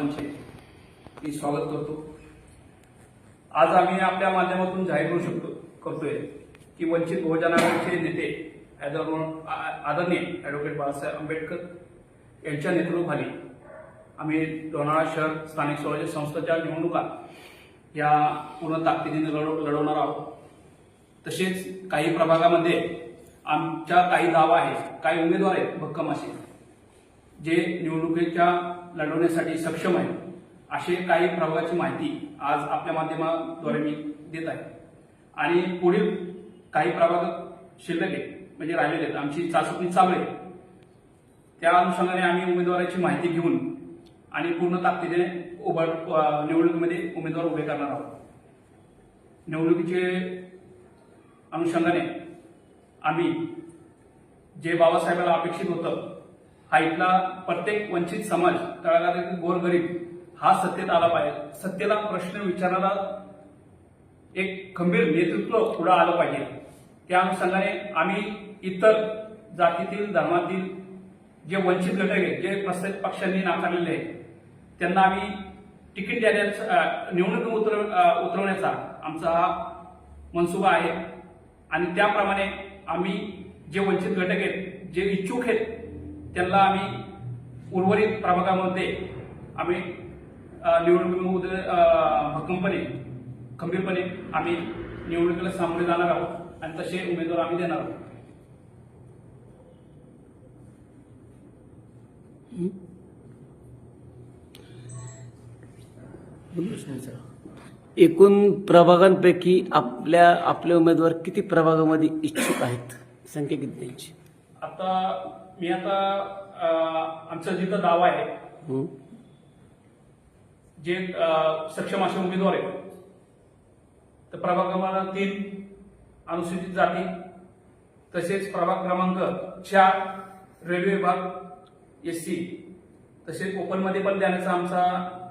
सर्वांचे मी स्वागत करतो. आज आम्ही आपल्या माध्यमातून जाहीर करू शकतो करतोय की वंचित बहुजन आघाडीचे नेते आदरणीय ॲडव्होकेट बाळासाहेब आंबेडकर यांच्या नेतृत्वाखाली आम्ही लोणावळा शहर स्थानिक स्वराज्य संस्थेच्या निवडणुका या पूर्ण ताकदीने लढव लढवणार आहोत. तसेच काही प्रभागामध्ये आमच्या काही दावा आहेत काही उमेदवार आहेत भक्कम असे जे निवडणुकीच्या लढवण्यासाठी सक्षम आहे. असे काही प्रभागाची माहिती आज आपल्या माध्यमाद्वारे मी देत आहे. आणि पुढील काही प्रभाग शिल्लक आहेत म्हणजे राहिलेले आहेत. आमची चाचपणी चालू आहे. त्या अनुषंगाने आम्ही उमेदवाराची माहिती घेऊन आणि पूर्ण ताकदीने उभा निवडणुकीमध्ये उमेदवार उभे करणार आहोत. निवडणुकीचे अनुषंगाने आम्ही जे बाबासाहेबाला अपेक्षित होतं हा इथला प्रत्येक वंचित समाज तळागाळातील गोरगरीब हा सत्तेत आला पाहिजे. सत्तेला प्रश्न विचारायला एक खंबीर नेतृत्व पुढे आलं पाहिजे. त्या अनुषंगाने आम्ही इतर जातीतील धर्मातील जे वंचित घटक आहेत जे प्रत्येक पक्षांनी नाकारलेले आहेत त्यांना आम्ही तिकीट देण्याचा निवडणूक उतर उतरवण्याचा आमचा हा मनसुबा आहे. आणि त्याप्रमाणे आम्ही जे वंचित घटक आहेत जे इच्छुक आहेत त्यांना आम्ही उर्वरित प्रभागामध्ये आम्ही निवडणुकीमध्ये भक्कमपणे खंबीरपणे आम्ही निवडणुकीला सामोरे जाणार आहोत आणि तसे उमेदवार आम्ही देणार आहोत. एकूण प्रभागांपैकी आपल्या आपले उमेदवार किती प्रभागामध्ये इच्छुक आहेत? संख्या किती त्यांची? आता मी आता आमचा जिथं दावा आहे? जे सक्षम असे उमेदवार आहेत तर प्रभाग क्रमांक तीन अनुसूचित जाती तसेच प्रभाग क्रमांक चार रेल्वे विभाग एस सी तसेच ओपनमध्ये पण देण्याचा आमचा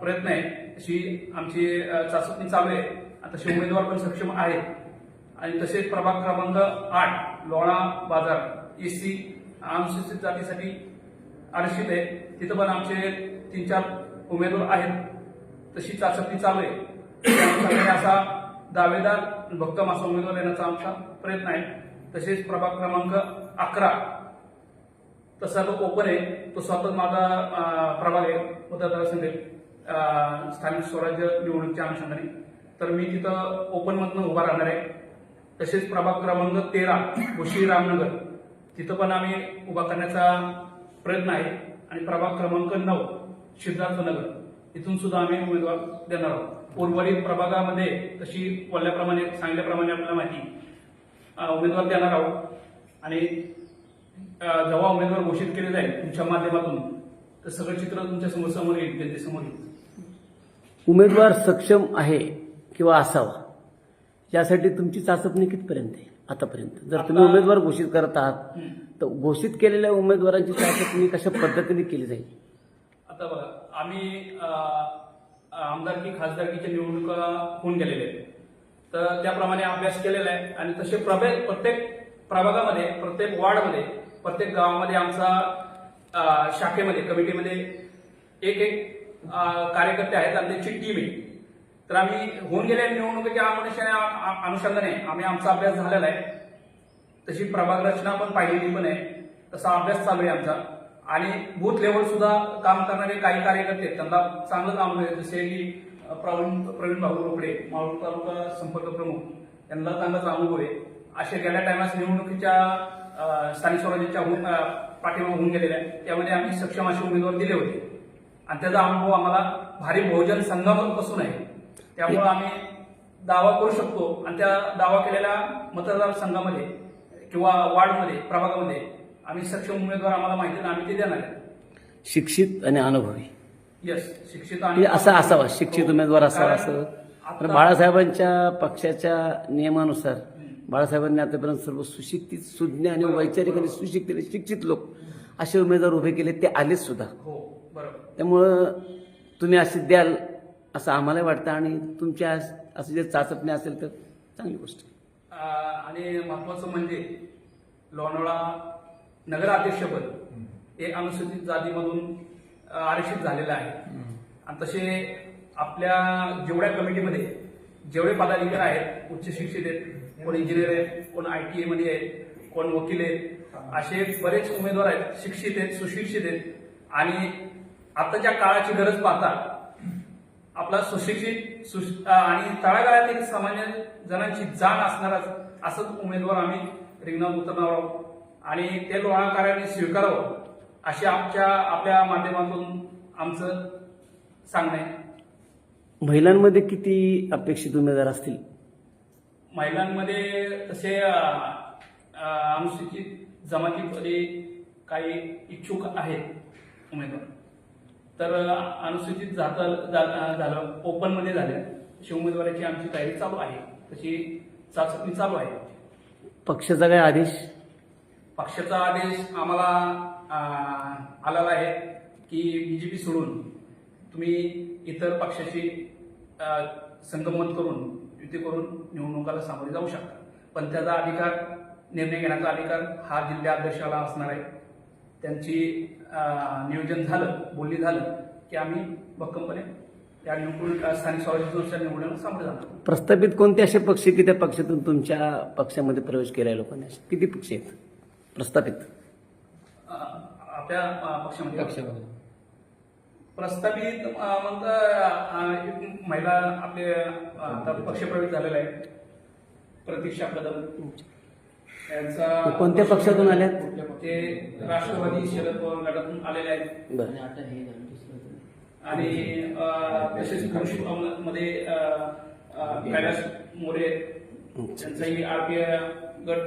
प्रयत्न आहे अशी आमची चाचपणी चालू आहे तसे उमेदवार पण सक्षम आहेत आणि तसेच प्रभाग क्रमांक आठ लोणा बाजार एस सी अनुसूचित जातीसाठी आरक्षित आहे. तिथं पण आमचे तीन चार उमेदवार आहेत. तशी चाचपणी चालू आहे. असा दावेदार भक्कम असा उमेदवार देण्याचा आमचा प्रयत्न आहे. तसेच प्रभाग क्रमांक अकरा तसा तो ओपन आहे. तो स्वतः माझा प्रभाग आहे. मतदारसंघ स्थानिक स्वराज्य निवडणुकीच्या अनुषंगाने. तर मी तिथं ओपन मधनं उभा राहणार आहे. तसेच प्रभाग क्रमांक तेरा उशी रामनगर. तिथं पण आम्ही उभा करण्याचा प्रयत्न आहे. आणि प्रभाग क्रमांक नऊ सिद्धार्थनगर इथून सुद्धा आम्ही उमेदवार देणार आहोत. उर्वरित प्रभागामध्ये तशी बोलल्याप्रमाणे सांगितल्याप्रमाणे आपल्याला माहिती उमेदवार देणार आहोत. आणि जेव्हा उमेदवार घोषित केले जाईल तुमच्या माध्यमातून तर सगळं चित्र तुमच्यासमोर समोर येईल जनतेसमोर येईल. उमेदवार सक्षम आहे किंवा असावा? यासाठी तुमची चाचपणी कितपर्यंत आहे? आतापर्यंत. जर तुम्ही उमेदवार घोषित करत आहात. तर घोषित केलेल्या उमेदवारांची चाचपणी कशा पद्धतीने केली जाईल? आता बघा आम्ही आमदारकी खासदारकीच्या निवडणुका होऊन गेलेल्या आहेत. तर त्याप्रमाणे अभ्यास केलेला आहे आणि तसे प्रभे प्रत्येक प्रभागामध्ये प्रत्येक वार्डमध्ये प्रत्येक गावामध्ये आमचा शाखेमध्ये कमिटीमध्ये एक एक कार्यकर्ते आहेत आणि त्यांची टीम आहे. तर आम्ही होऊन गेलेल्या निवडणुकीच्या अनुषंगाने अनुषंगाने आम्ही आमचा अभ्यास झालेला आहे. तशी प्रभाग रचना पण पाहिलेली पण आहे. तसा अभ्यास चालू आहे आमचा. आणि बूथ लेवल सुद्धा काम करणारे काही कार्यकर्ते त्यांना चांगलं काम आहे जसे की प्रवीण प्रवीण भाऊ रोकडे मावळ तालुका संपर्क प्रमुख यांना चांगलाच अनुभव आहे. असे गेल्या टायमास निवडणुकीच्या स्थानिक स्वराज्याच्या पाठीमा होऊन गेलेल्या त्यामध्ये आम्ही सक्षम असे उमेदवार दिले होते. आणि त्याचा अनुभव आम्हाला भारी बहुजन संघापासून आहे. त्यामुळे आम्ही दावा करू शकतो. आणि त्या दावा केलेल्या मतदारसंघामध्ये किंवा वार्डमध्ये प्रभागामध्ये आम्ही सक्षम उमेदवार आम्हाला माहिती आम्ही ते देणार आहे. शिक्षित आणि अनुभवी. येस शिक्षित म्हणजे असा असावा शिक्षित उमेदवार असावा असं. बाळासाहेबांच्या पक्षाच्या नियमानुसार बाळासाहेबांनी आतापर्यंत सर्व सुशिक्षित सुज्ञ आणि वैचारिक आणि सुशिक्षित शिक्षित लोक असे उमेदवार उभे केले ते आलेच सुद्धा. हो बरोबर. त्यामुळं तुम्ही असे द्याल असं आम्हाला वाटतं आणि तुमच्या असं जे चाचपणे असेल तर चांगली गोष्ट आणि महत्वाचं म्हणजे लोणावळा नगराध्यक्षपद हे अनुसूचित जातीमधून आरक्षित झालेलं आहे. आणि तसे आपल्या जेवढ्या कमिटीमध्ये जेवढे पदाधिकारी आहेत उच्च शिक्षित आहेत कोण इंजिनियर आहेत कोण आय टी मध्ये आहेत कोण वकील आहेत असे बरेच उमेदवार आहेत शिक्षित आहेत सुशिक्षित आहेत. आणि आताच्या काळाची गरज पाहता आपला सुशिक्षित सुश- आणि तळागाळातील सामान्य जणांची जाण असणारा असंच उमेदवार आम्ही रिंगणात उतरणार आहोत. आणि ते लोणाकाराने स्वीकारावं अशी आमच्या आपल्या माध्यमातून आमचं सांगणं. आहे महिलांमध्ये किती अपेक्षित उमेदवार असतील? महिलांमध्ये तसे अनुसूचित जमातीमध्ये काही इच्छुक आहेत उमेदवार. तर अनुसूचित जात झालं ओपनमध्ये झाल्या अशी उमेदवाराची आमची तयारी चालू आहे. तशी चाचणी चालू आहे. पक्षाचा काय आदेश? पक्षाचा आदेश आम्हाला आलेला आहे की बीजेपी सोडून तुम्ही इतर पक्षाशी संगमत करून युती करून निवडणुकाला सामोरे जाऊ शकता. पण त्याचा अधिकार निर्णय घेण्याचा अधिकार हा जिल्हाध्यक्षाला असणार आहे. त्यांची नियोजन झालं बोलणी झालं की आम्ही भक्कमपणे त्या निवडणूक स्थानिक स्वराज्य संस्था निवडणुकीला सामोरे जाणार. प्रस्थापित कोणते असे पक्ष की त्या पक्षातून तुमच्या पक्षामध्ये प्रवेश केलाय लोकांनी? असे किती पक्ष आहेत? प्रस्थापित. अं, आपल्या अं, पक्षामध्ये. प्रस्तावित अं, म्हणता अं, एक महिला आपले अं, आता पक्षप्रवेश झालेला आहे. प्रतीक्षा यांचा कोणत्या पक्षातून आल्यात? ते राष्ट्रवादी शरद पवार गटातून आलेले आहेत बरं आणि तसेच कृषी अं, कैलास मोरे. त्यांचाही आरपीआय गट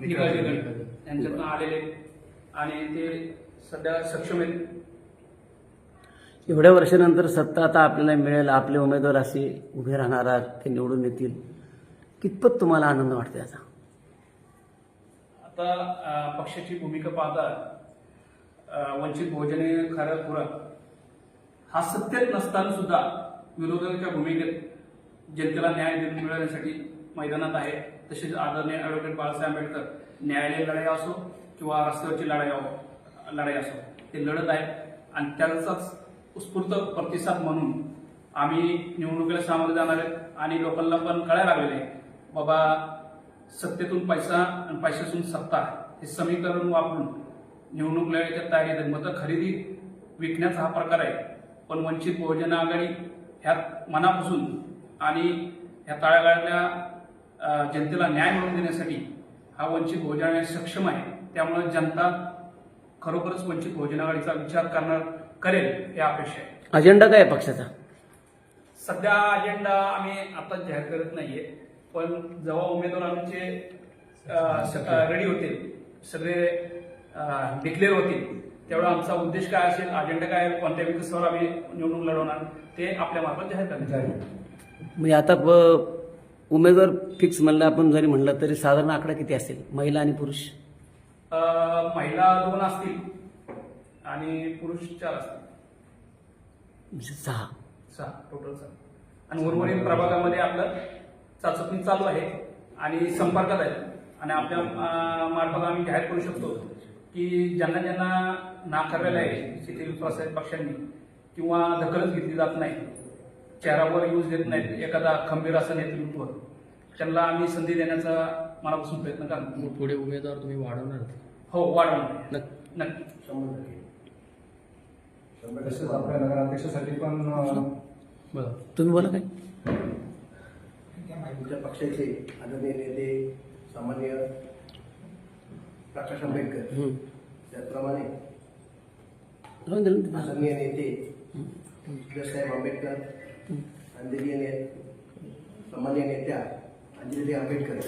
निकाली गट यांच्यातून आलेले आहेत. आणि ते सध्या सक्षम आहेत एवढ्या वर्षानंतर सत्ता आता आपल्याला मिळेल आपले उमेदवार असे उभे राहणार आहेत, ते निवडून येतील कितपत तुम्हाला आनंद वाटतो याचा आता पक्षाची भूमिका पाहता वंचित बहुजने खऱ्या खुरा हा सत्तेत नसताना सुद्धा विरोधकांच्या भूमिकेत जनतेला न्याय देऊन मिळवण्यासाठी मैदानात आहे. तसेच आदरणीय ॲडव्होकेट बाळासाहेब आंबेडकर न्यायालय लढाई असो किंवा रस्त्यावरची लढाई हो, लढाई असो ते लढत आहेत. आणि त्याचाच उत्स्फूर्त प्रतिसाद म्हणून आम्ही निवडणुकीला सामोरे जाणार आहेत आणि लोकांना पण कळायला लागलेलं आहे. बाबा सत्तेतून पैसा आणि पैशातून सत्ता हे समीकरण वापरून निवडणूक लढायच्या तयारीत मतं खरेदी विकण्याचा हा प्रकार आहे. पण वंचित बहुजन आघाडी ह्यात मनापासून आणि ह्या तळागाळातल्या जनतेला न्याय मिळवून देण्यासाठी हा वंचित बहुजन आघाडी सक्षम आहे. त्यामुळे जनता खरोखरच वंचित बहुजन आघाडीचा विचार करणार करेल हे अपेक्षा आहे. अजेंडा काय आहे पक्षाचा? सध्या अजेंडा आम्ही आता जाहीर करत नाहीये. पण जेव्हा उमेदवार आमचे रेडी होतील सगळे डिक्लेअर होतील तेवढा आमचा उद्देश काय असेल अजेंडा काय कोणत्या विकासावर आम्ही निवडणूक लढवणार ते आपल्या मार्फत जाहीर करण्यात. म्हणजे आता उमेदवार फिक्स म्हणलं आपण जरी म्हणलं तरी साधारण आकडा किती असेल महिला आणि पुरुष? महिला दोन असतील आणि पुरुष चार असतील. म्हणजे सहा. सहा टोटल सहा. आणि उर्वरित प्रभागामध्ये आपलं चाचपणी चालू आहे आणि संपर्कात आहे आणि आपल्या मार्फत आम्ही जाहीर करू शकतो की ज्यांना ज्यांना नाकारलेलं आहे शेती प्रसारित पक्षांनी किंवा दखलच घेतली जात नाही चेहरावर यूज देत नाहीत एखादा खंबीर असं नेतृत्व त्यांना आम्ही संधी देण्याचा मनापासून प्रयत्न करणार. मग पुढे उमेदवार तुम्ही वाढवणार? हो वाढवणार. नक्की. नक्की. तसेच आपल्या नगराध्यक्षासाठी पण बरं. तुम्ही बोला काय आमच्या पक्षाचे आदरणीय नेते सामान्य प्रकाश आंबेडकर. त्याचप्रमाणे. आदरणीय नेते बाबासाहेब आंबेडकर अंजलीय ने सामान्य नेत्या अंजली आंबेडकर.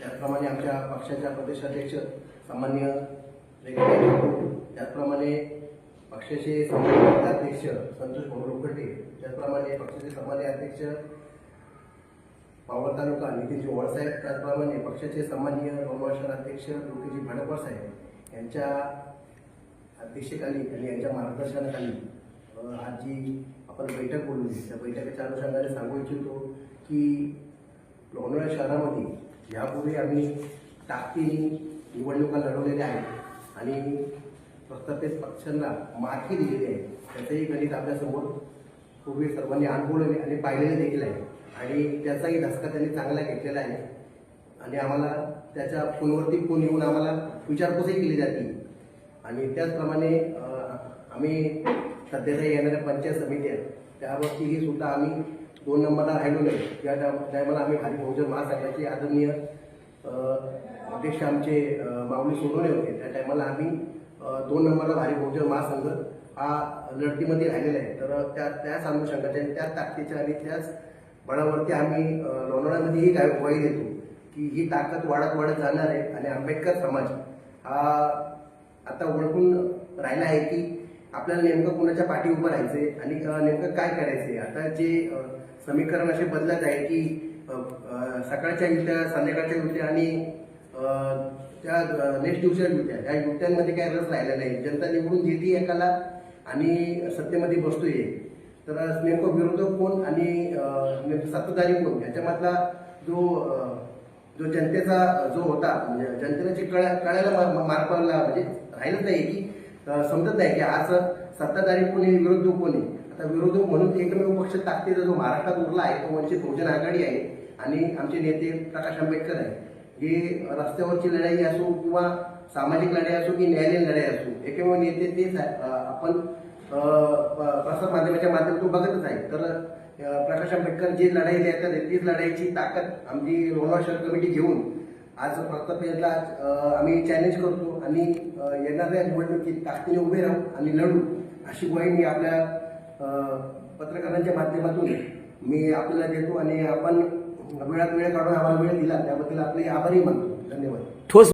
त्याचप्रमाणे आमच्या पक्षाच्या प्रदेशाध्यक्ष सामान्य त्याचप्रमाणे पक्षाचे सामान्य अध्यक्ष संतोष भाऊ त्याचप्रमाणे पक्षाचे सामान्य अध्यक्ष पावळ तालुका नितीनजी वळसाहेब त्याचप्रमाणे पक्षाचे सन्माननीय लोणवाड शहर अध्यक्ष लोकेजी भाडपवार साहेब यांच्या अध्यक्षतेखाली आणि यांच्या मार्गदर्शनाखाली आज जी आपण बैठक बोलली त्या बैठकीच्या अनुषंगाने सांगू इच्छितो की लोणावळा शहरामध्ये यापूर्वी आम्ही ताकदीने निवडणुका लढवलेल्या आहेत आणि प्रस्थापित पक्षांना माथी दिलेली आहे. त्याचंही गणित आपल्यासमोर पूर्वी सर्वांनी अनुभवलेले आणि पाहिलेले देखील आहे. आणि त्याचाही धसका त्यांनी चांगला घेतलेला आहे. आणि आम्हाला त्याच्या फोनवरती फोन येऊन आम्हाला विचारपूसही केली जाते. आणि त्याचप्रमाणे आम्ही सध्याच्या येणाऱ्या पंचायत समिती आहेत. त्यावरतीही सुद्धा आम्ही दोन नंबरला राहिलो नाही. त्या टायमाला आम्ही भारी बहुजन महासंघाचे आदरणीय अध्यक्ष आमचे माऊली सोडवणे होते. त्या टायमाला आम्ही दोन नंबरला भारी बहुजन महासंघ हा लढतीमध्ये राहिलेला आहे. तर त्या त्याच अनुषंगाच्या आणि त्याच ताकदीच्या आणि त्याच बळावरती आम्ही अं, लोणावळ्यामध्येही काय ग्वाही देतो की ही ताकद वाढत वाढत जाणार आहे आणि आंबेडकर समाज हा आता ओळखून राहिला आहे की आपल्याला नेमकं कोणाच्या पाठी उभं राहायचंय आणि नेमकं काय करायचंय? आता जे समीकरण असे बदलत आहे की सकाळच्या युत्या संध्याकाळच्या युत्या आणि त्या नेक्स्ट दिवसाच्या युत्या या युत्यांमध्ये काय रस राहिला नाही. जनता निवडून घेते एकाला आणि सत्तेमध्ये बसतोय. तर नेमकं विरोधक कोण आणि नेमकं सत्ताधारी कोण? याच्यामधला जो जो जनतेचा जो होता म्हणजे जनतेला जे कळा कळायला मार- मार्ग पडला म्हणजे राहिलंच नाही की समजत नाही की आज सत्ताधारी कोण आहे विरोधक कोण आहे? आता विरोधक म्हणून एकमेव पक्ष ताकदीचा जो महाराष्ट्रात उरला आहे तो म्हणजे वंचित बहुजन आघाडी आहे आणि आमचे नेते प्रकाश आंबेडकर आहे. हे रस्त्यावरची लढाई असो किंवा सामाजिक लढाई असो की न्यायालयीन लढाई असो एकमेव नेते तेच आहे. आपण प्रसार माध्यमाच्या माध्यमातून बघतच आहे. तर प्रकाश आंबेडकर जी लढाई देतात तीच लढाईची ताकद आमची लोणावळा शहर कमिटी घेऊन आज प्रताप याला आम्ही चॅलेंज करतो आणि येणाऱ्या निवडणुकीत ताकदीने उभे राहू आणि लढू अशी ग्वाही मी आपल्या पत्रकारांच्या माध्यमातून मी आपल्याला देतो आणि आपण वेळात वेळ काढून आम्हाला वेळ दिला. त्याबद्दल आपले आभारी मानतो.